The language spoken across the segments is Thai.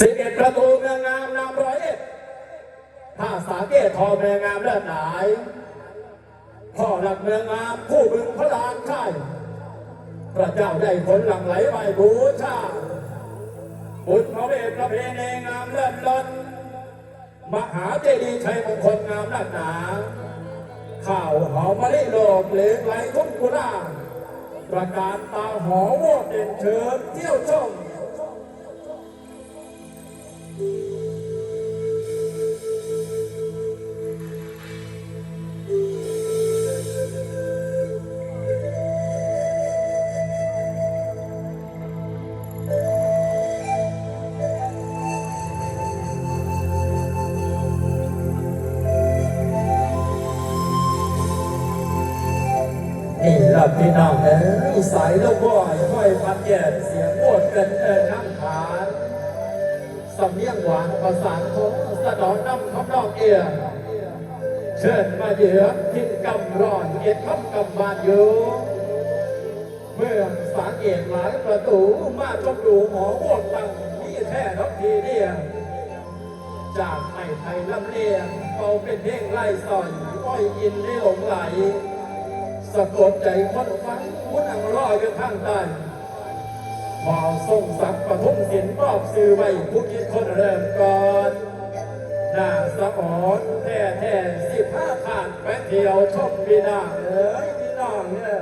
สิบเอ็ดประตูเมืองงามนามร้อยเอ็ดท่าสาเกตทอเมืองงามเลิศหลายพ่อหลักเมืองงามผู้บึงพระลานค่ายพระเจ้าได้ผลหลังไหลไหวบูชาบุญพระเวทประเพณีงามเลิศล้นมหาเจดีย์ชัยมงคลงามนักหนา ข่าวหอมมะลิโลกเหลกไหลทุ่งกุลา ประกาศตาหอโวเด่นเชิญเที่ยวชมนี่ล่ะพี่น้องเอ้ ยสายแลูกบ่อยค่อยพันแย่เสียงโวดกันเอินน้ำขานสำเนียงหวานประสานของสะดอนน้ำคำนองเอียงเชิญมาเยือนทินกำร้อนเอ็ดคำกำบานอยู่เมื่อสารเอกหลายประตูมาชมดูหมอโวดตั้งที่แท้ทับทีเดียวจากไม้ไทยลำเลียงเป่าเป็นเพลงไล่สอนอ้อยอินได้หลงไหล สะกดใจคนฟังคุณอังรออยู่ข้างใต้พอส่งสักประทุมสินรอบซื้อไว้ผู้คิดคนเริ่มก่อนหน้าสะอ่อนแท้แท้สิบห้าผ่านไปเที่ยวชมพี่น้องเอ้ยพี่น้องเนี่ย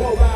ง